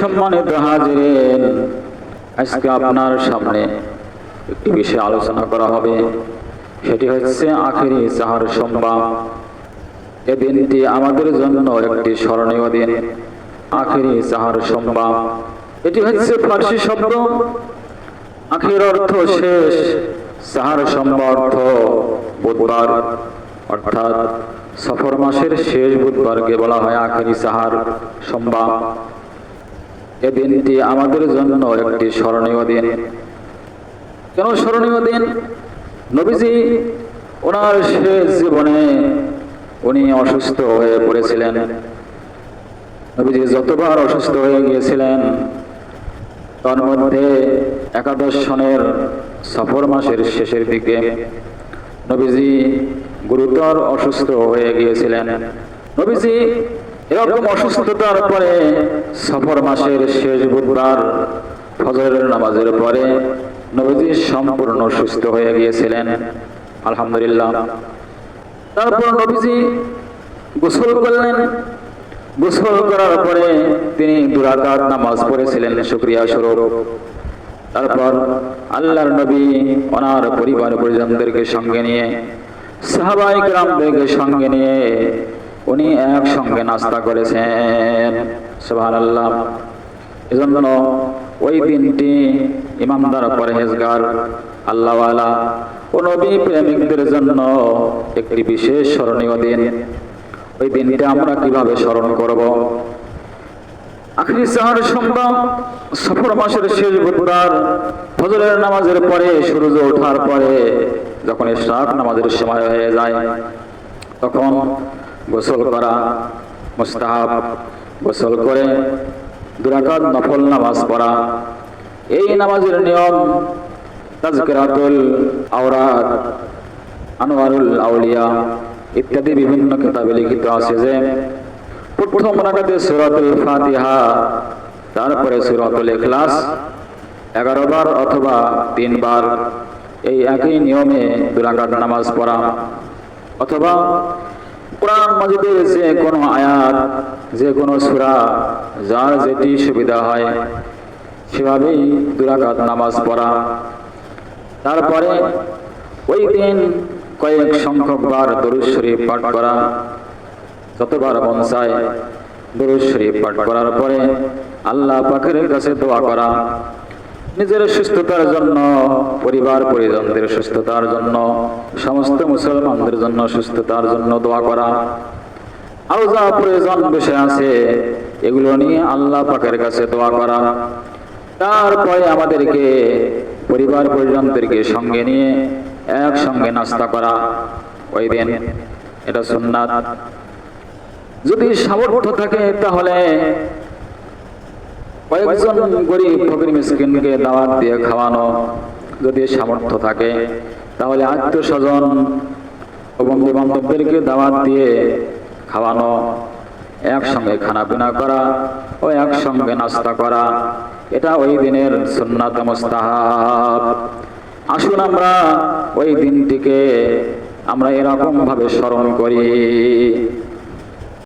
সম্মানিত হাজিরেন, আজকে আপনার সামনে একটি বিষয়ে আলোচনা করা হবে। সেটি হচ্ছে আখেরি সাহার সম্ভব এ দিনটি আমাদের জন্য একটি স্মরণীয় দিন, আখেরি সাহার সম্ভব এটি হচ্ছে ফার্সি শব্দ। আখের অর্থ শেষ সাহার সম্ভব অর্থ বুধবার। অর্থাৎ সফর মাসের শেষ বুধবারকে বলা হয় আখেরি সাহার সম্ভব এ দিনটি আমাদের জন্য একটি স্মরণীয় দিন। কেন স্মরণীয় দিন? নবীজি ওনার শেষ জীবনে উনি অসুস্থ হয়ে পড়েছিলেন। নবীজি যতবার অসুস্থ হয়ে গিয়েছিলেন, তার মধ্যে একাদশ সনের সফর মাসের শেষের দিকে নবীজি গুরুতর অসুস্থ হয়ে গিয়েছিলেন। নবীজি এরকম অসুস্থতার পরে সফর মাসের শেষ বুধবার ফজরের নামাজের পরে নবীজি সম্পূর্ণ সুস্থ হয়ে গিয়েছিলেন। আলহামদুলিল্লাহ। তারপর নবীজি গোসল করলেন। গোসল করার পরে তিনি দুরাকাত নামাজ পড়েছিলেন, শুক্রিয়া স্বরূপ। তারপর আল্লাহর নবী ওনার পরিবার পরিজনদেরকে সঙ্গে নিয়ে সাহাবাই গ্রামদেরকে সঙ্গে নিয়ে উনি একসঙ্গে নাস্তা করেছেন। সুবহান আল্লাহ এজন্য ওই দিনটি ইমানদার পরহেজগার, আল্লাহওয়ালা ও নবী প্রেমিকদের জন্য একটি বিশেষ স্মরণীয় দিন। ওই দিনটা আমরা কীভাবে স্মরণ করব? আখরি সাহার সম্ভব সফর মাসের শেষ বুধবার, ফজরের নামাজের পরে সূর্য ওঠার পরে যখন ইশরাক নামাজের সময় হয়ে যায়, তখন গোসল করা, মুস্তাহাব, গোসল করে, দুরাকাত নফল নামাজ পড়া। এই নামাজের নিয়ম তাজকিরাতুল আওরাত, আনোয়ারুল আউলিয়া ইত্যাদি বিভিন্ন কিতাবে লিখিত আছে যে, প্রথম রাকাতে সূরাতুল ফাতিহা, তারপরে সূরাতুল ইখলাস, এগারো বার অথবা তিনবার এই একই নিয়মে দুরাকাত নামাজ পড়া। অথবা কোরআন মাজিদের যে কোনো আয়াত, যে কোনো সূরা, যার যেটি সুবিধা হয়, সেভাবেই দুরাকাত নামাজ পড়া। তারপরে ওই দিন কয়েক সংখ্যক বার দরুদ শরীফ পাঠ করা, যতবার মন চায় দরুদ শরীফ পাঠ করার পরে আল্লাহ পাকের কাছে দোয়া করা নিজের সুস্থতার জন্য, পরিবার, পরিজনদের সুস্থতার জন্য, সমস্ত মুসলমানদের জন্য সুস্থতার জন্য দোয়া করা। আরও যা প্রয়োজন বিষয় আছে, এগুলো নিয়ে আল্লাহ পাকের কাছে দোয়া করা। তারপরে আমাদেরকে, পরিবার, পরিজনদেরকে সঙ্গে নিয়ে একসঙ্গে নাস্তা করা। ওই দিন, এটা সুন্নাত। যদি সামর্থ্য থাকে, তাহলে কয়েকজন গরিব ফকির মিসকিনকে দাওয়াত দিয়ে খাওয়ানো যদি সামর্থ্য থাকে, তাহলে আত্মীয় স্বজন বন্ধু বান্ধবদেরকে দাওয়াত দিয়ে খাওয়ানো, একসঙ্গে খানা পিনা করা ও একসঙ্গে নাস্তা করা, এটা ওই দিনের সুন্নাত মুস্তাহাব। আসুন আমরা ওই দিনটিকে আমরা এরকম ভাবে স্মরণ করি।